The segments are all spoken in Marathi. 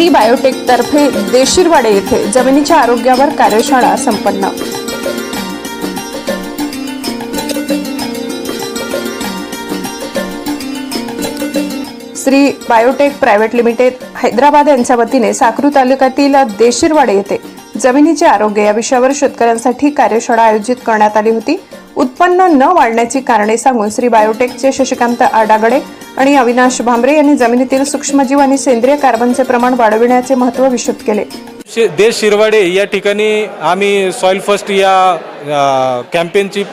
श्री बायोटेक तर्फे येथे जमिनीच्या आरोग्यावर कार्यशाळा संपन्न. Shri biotech private limited Hyderabad यांच्या वतीने साखरू तालुक्यातील देशीरवाडे येथे जमिनीचे आरोग्य या विषयावर शेतकऱ्यांसाठी कार्यशाळा आयोजित करण्यात आली होती. उत्पन्न न वाढण्याची कारणे सांगून श्री बायोटेकचे शशिकांत आडागडे आणि अविनाश भांबरे यांनी जमिनीतील सूक्ष्मजीव आणि सेंद्रिय कार्बनचे प्रमाण वाढविण्याचे महत्त्व विशद केले. शि देश शिरवाडे या ठिकाणी आम्ही सॉईल फर्स्ट या कॅम्पेनची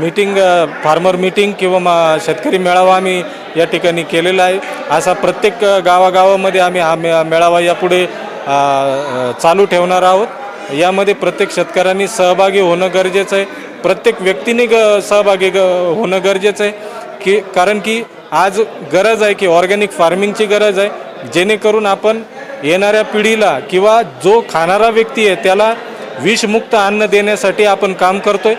मीटिंग फार्मर मीटिंग किंवा मा शेतकरी मेळावा आम्ही या ठिकाणी केलेला आहे. असा प्रत्येक गावागावामध्ये आम्ही हा मे मेळावा यापुढे चालू ठेवणार आहोत. यामध्ये प्रत्येक शेतकऱ्यांनी सहभागी होणं गरजेचं आहे. प्रत्येक व्यक्तीने ग सहभागी ग होणं गरजेचं आहे. की कारण की आज गरज आहे की ऑर्गॅनिक फार्मिंगची गरज आहे जेणेकरून आपण येणाऱ्या पिढीला किंवा जो खाणारा व्यक्ती आहे त्याला विषमुक्त अन्न देण्यासाठी आपण काम करतोय.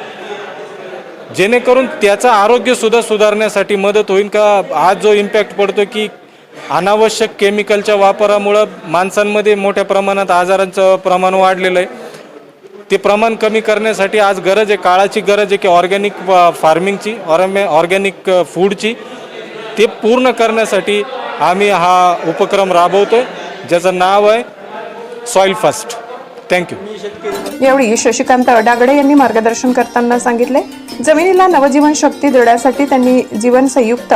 जेणेकरून त्याचं आरोग्यसुद्धा सुधारण्यासाठी मदत होईल का? आज जो इम्पॅक्ट पडतो की अनावश्यक केमिकलच्या वापरामुळं माणसांमध्ये मोठ्या प्रमाणात आजारांचं प्रमाण वाढलेलं आहे. ते प्रमाण कमी करण्यासाठी आज गरज आहे काळाची गरज आहे की ऑर्गॅनिक फार्मिंगची ऑर्गॅ ऑर्गॅनिक फूडची. ते पूर्ण करण्यासाठी आम्ही हा उपक्रम राबवतोय. ज्याचं नाव आहे सॉईल फर्स्ट थँक्यू यावेळी शशिकांत अडागडे यांनी मार्गदर्शन करताना सांगितले. जमिनीला नवजीवन शक्ती देण्यासाठी त्यांनी जीवन संयुक्त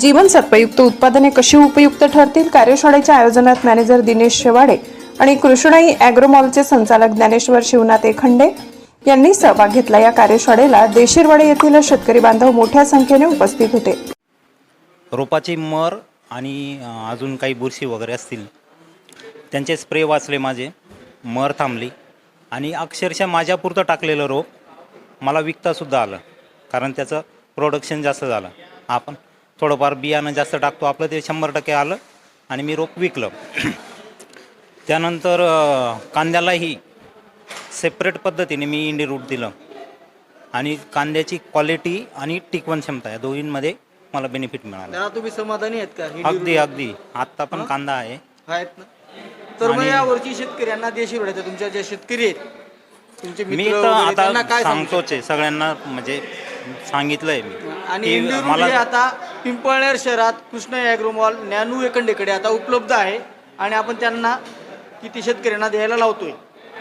जीवनसत्वयुक्त उत्पादने कशी उपयुक्त ठरतील कार्यशाळेच्या आयोजनात मॅनेजर दिनेश शेवाडे आणि कृष्णाई अॅग्रोमॉलचे संचालक ज्ञानेश्वर शिवनाथ एखंडे यांनी सहभाग घेतला. या कार्यशाळेला देशीरवाडे येथील शेतकरी बांधव मोठ्या संख्येने उपस्थित होते. रोपाची मर आणि अजून काही बुरशी वगैरे असतील त्यांचे स्प्रे वाचले माझे. मर थांबली. आणि अक्षरशः माझ्यापुरतं टाकलेलं रोप मला विकतासुद्धा आलं. कारण त्याचं प्रोडक्शन जास्त झालं. आपण थोडंफार बियाणं जास्त टाकतो. आपलं ते शंभर टक्के आलं आणि मी रोप विकलं. त्यानंतर कांद्यालाही सेपरेट पद्धतीने मी इंडी रूट दिलं. आणि कांद्याची क्वालिटी आणि टिकवण क्षमता या दोन्हींमध्ये मला बेनिफिट मिळालं. त्याला तुम्ही समाधानी आहेत का? ही अगदी अगदी. आत्ता पण कांदा आहे. आहेत ना? तर मग या वर्षी शेतकऱ्यांना देशी रोड्याच्या तुमच्या ज्या शेतकरी आहेत तुमचे मी मित्र तर वगैरे, त्यांना आता काय सांगू सांगतोच आहे. सगळ्यांना म्हणजे सांगितलंय मी? आणि की मला हे आता पिंपळनेर शहरात कृष्ण ॲग्रोमॉल ज्ञानू एखंडेकडे आता उपलब्ध आहे आणि आपण त्यांना किती शेतकऱ्यांना द्यायला लावतोय.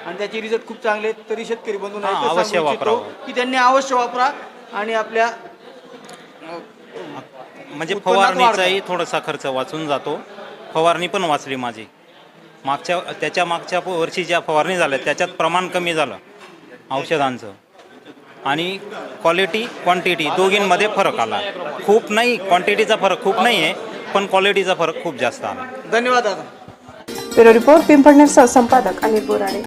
आणि त्याचे रिझल्ट खूप चांगले आहेत. तरी शेतकरी बंधूंना हा, एकच अवश्य वापरावं. की त्यांनी अवश्य वापरा आणि आपल्या म्हणजे उत्पन्नात वाढ फवारणीचाही थोडासा खर्च वाचून जातो. फवारणी पण वाचली माझी. मागच्या त्याच्या मागच्या प- वर्षी ज्या फवारणी झाल्या त्याच्यात प्रमाण कमी झालं औषधांचं. आणि क्वालिटी क्वांटिटी दोघींमध्ये फरक आला. खूप नाही क्वांटिटीचा फरक खूप नाही आहे पण क्वालिटीचा फरक खूप जास्त आला. धन्यवाद दादा. ब्युरो रिपोर्ट पिंपळनेर सहसंपादक अनिल बोराडे.